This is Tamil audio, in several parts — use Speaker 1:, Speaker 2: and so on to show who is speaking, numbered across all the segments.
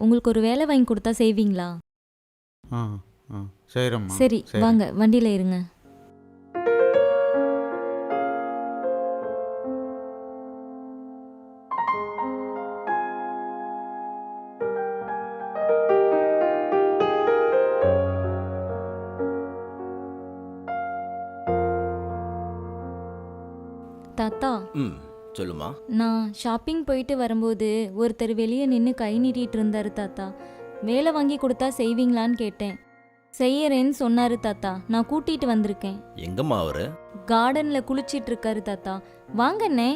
Speaker 1: உங்களுக்கு ஒரு வேலை வாங்கி கொடுத்தா செய்வீங்களா?
Speaker 2: ஆ ஆ சரிம்மா
Speaker 1: சரி வாங்க வண்டியில இருங்க. தாத்தா
Speaker 3: ம். சொல்லுமா?
Speaker 1: நான் ஷாப்பிங் போயிட்டு வரும்போது ஒருத்தர் வெளியே நின்று கை நீட்டிட்டு இருந்தாரு தாத்தா. வேலை வாங்கி கொடுத்தா செய்வீங்களான்னு கேட்டேன். செய்யறேன்னு சொன்னாரு தாத்தா. நான் கூட்டிட்டு வந்திருக்கேன்.
Speaker 3: எங்கம்மா அவரு?
Speaker 1: கார்டன்ல குளிச்சிட்டு இருக்காரு தாத்தா. வாங்கண்ணே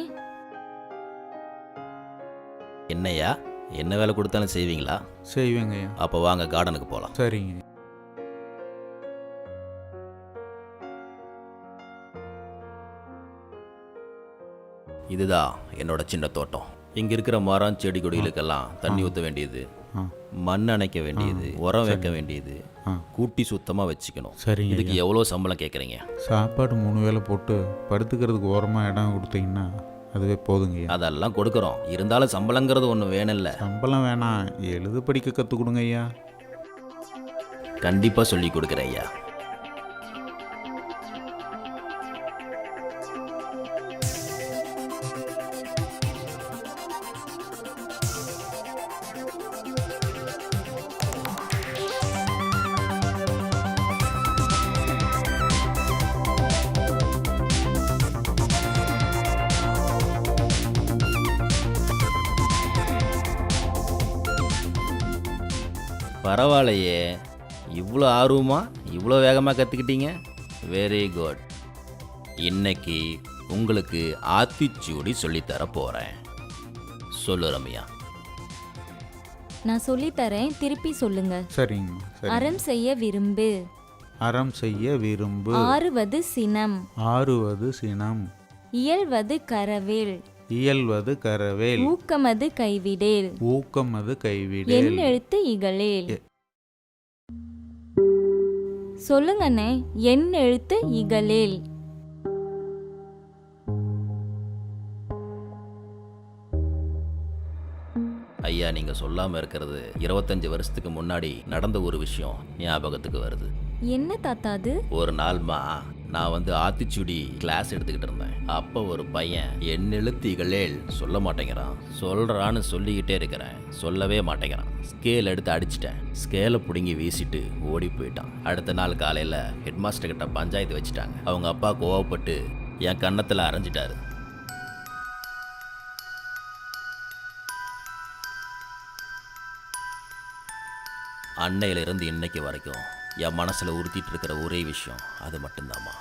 Speaker 3: என்னையா? என்ன வேலை கொடுத்தாலும் செய்வீங்களா?
Speaker 2: செய்வேங்க ஐயா
Speaker 3: அப்போ வாங்க கார்டனுக்கு போகலாம்
Speaker 2: சரிங்க.
Speaker 3: இதுதான் என்னோட சின்ன தோட்டம். இங்க இருக்கிற மரம் செடி கொடிகளுக்கெல்லாம் தண்ணி ஊற்ற வேண்டியது. மண் அணைக்க வேண்டியது. உரம் வைக்க வேண்டியது. கூட்டி சுத்தமா வச்சுக்கணும்.
Speaker 2: சரிங்க
Speaker 3: இதுக்கு எவ்வளோ சம்பளம் கேட்குறீங்க
Speaker 2: சாப்பாடு மூணு வேளை போட்டு படுத்துக்கிறதுக்கு ஓரமாக இடம் கொடுத்தீங்கன்னா அதுவே போதுங்க
Speaker 3: அதெல்லாம் கொடுக்குறோம். இருந்தாலும் சம்பளங்கிறது ஒன்று வேணும்ல.
Speaker 2: சம்பளம் வேணாம். எழுத படிக்க கற்றுக் கொடுங்க ஐயா.
Speaker 3: கண்டிப்பா சொல்லி கொடுக்குறேன் ஐயா. பரவாயில்லையே. இவ்வளோ ஆர்வமா இவ்வளோ வேகமாக கற்றுக்கிட்டீங்க வெரி குட் இன்னைக்கு உங்களுக்கு ஆத்திச்சூடி சொல்லித்தர போகிறேன் சொல்லு ரம்யா.
Speaker 1: நான் சொல்லித் தரேன் திருப்பி சொல்லுங்க.
Speaker 2: சரிங்கம்மா சரி
Speaker 1: அறம் செய்ய விரும்பு.
Speaker 2: அறம் செய்ய விரும்பு.
Speaker 1: ஆறுவது சினம்.
Speaker 2: ஆறுவது சினம்.
Speaker 1: இயல்வது கரவேல்.
Speaker 2: இயல்வது கரவேல்.
Speaker 1: ஊக்கமது கைவிடேல்.
Speaker 2: ஊக்கமது கைவிடேல்.
Speaker 1: என் எழுத்து இகழேல். சொல்லுங்கண்ணே என் எழுத்து இகழேல்.
Speaker 3: ஐயா நீங்கள் சொல்லாமல் இருக்கிறது இருபத்தஞ்சு வருஷத்துக்கு முன்னாடி நடந்த ஒரு விஷயம் ஞாபகத்துக்கு வருது.
Speaker 1: என்ன தாத்தா அது?
Speaker 3: ஒரு நாள்மா நான் வந்து ஆத்திச்சூடி கிளாஸ் எடுத்துக்கிட்டு இருந்தேன். அப்போ ஒரு பையன் என் எழுத்திகளேல் சொல்ல மாட்டேங்கிறான். சொல்கிறான்னு சொல்லிக்கிட்டே இருக்கிறேன். சொல்லவே மாட்டேங்கிறான். ஸ்கேல் எடுத்து அடிச்சிட்டேன். ஸ்கேலை பிடுங்கி வீசிட்டு ஓடி போயிட்டான். அடுத்த நாள் காலையில் ஹெட்மாஸ்டர் கிட்ட பஞ்சாயத்து வச்சுட்டாங்க. அவங்க அப்பா கோவப்பட்டு என் கன்னத்தில் அரைஞ்சிட்டாரு. அன்னையிலிருந்து இன்னைக்கு வரைக்கும் என் மனசில் உறுத்திட்டு இருக்கிற ஒரே விஷயம் அது மட்டும்தாம்மா.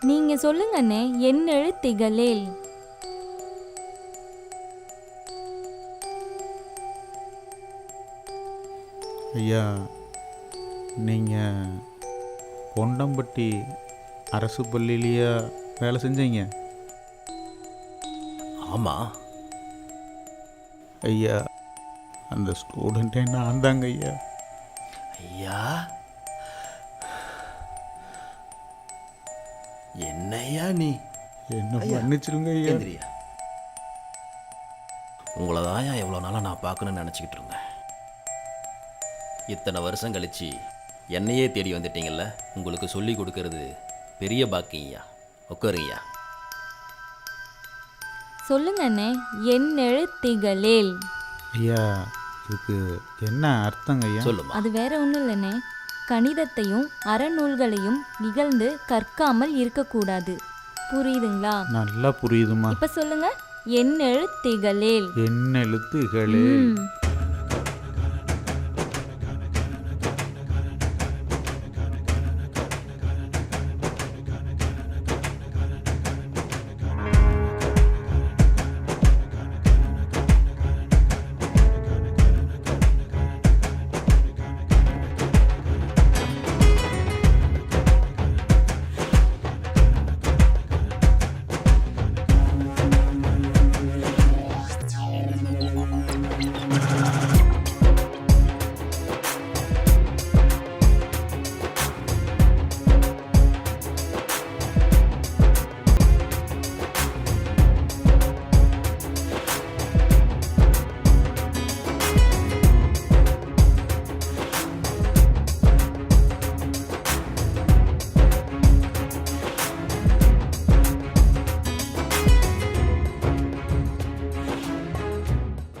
Speaker 1: நீங்க சொல்லுங்கண்ணே என் எழுத்து இகழேல்
Speaker 2: ஐயா நீங்கள் கொண்டம்பட்டி அரசு பள்ளியிலேயே வேலை செஞ்சீங்க?
Speaker 3: ஆமாம்
Speaker 2: ஐயா அந்த ஸ்டூடெண்ட்டே நான் தாங்க ஐயா.
Speaker 3: ஐயா? என்னையா நீ?
Speaker 2: என்ன மன்னிச்சிருங்க ஐயா.
Speaker 3: எந்திரியா. உங்களை தான் எவ்வளோ நாளாக நான் பார்க்கணும்னு நினச்சிக்கிட்டு இருந்தேன். இத்தனை வருஷம் கழிச்சு என்னையே தேடி வந்துட்டீங்கல்ல. உங்களுக்கு சொல்லி கொடுக்கறது பெரிய பாக்கிங்கய்யா உட்காருங்கய்யா
Speaker 1: சொல்லுங்கண்ணே என் எழுத்திகளேல்
Speaker 2: ஐயா இதுக்கு என்ன அர்த்தங்க ஐயா?
Speaker 3: சொல்லுமா.
Speaker 1: அது வேற ஒன்றும் இல்லைண்ணே கணிதத்தையும் அறநூல்களையும் நிகழ்ந்து கற்காமல் இருக்கக்கூடாது. புரியுதுங்களா?
Speaker 2: நல்லா புரியுதுமா.
Speaker 1: இப்ப சொல்லுங்க என் எழுத்திகளேல்.
Speaker 2: எழுத்துகளே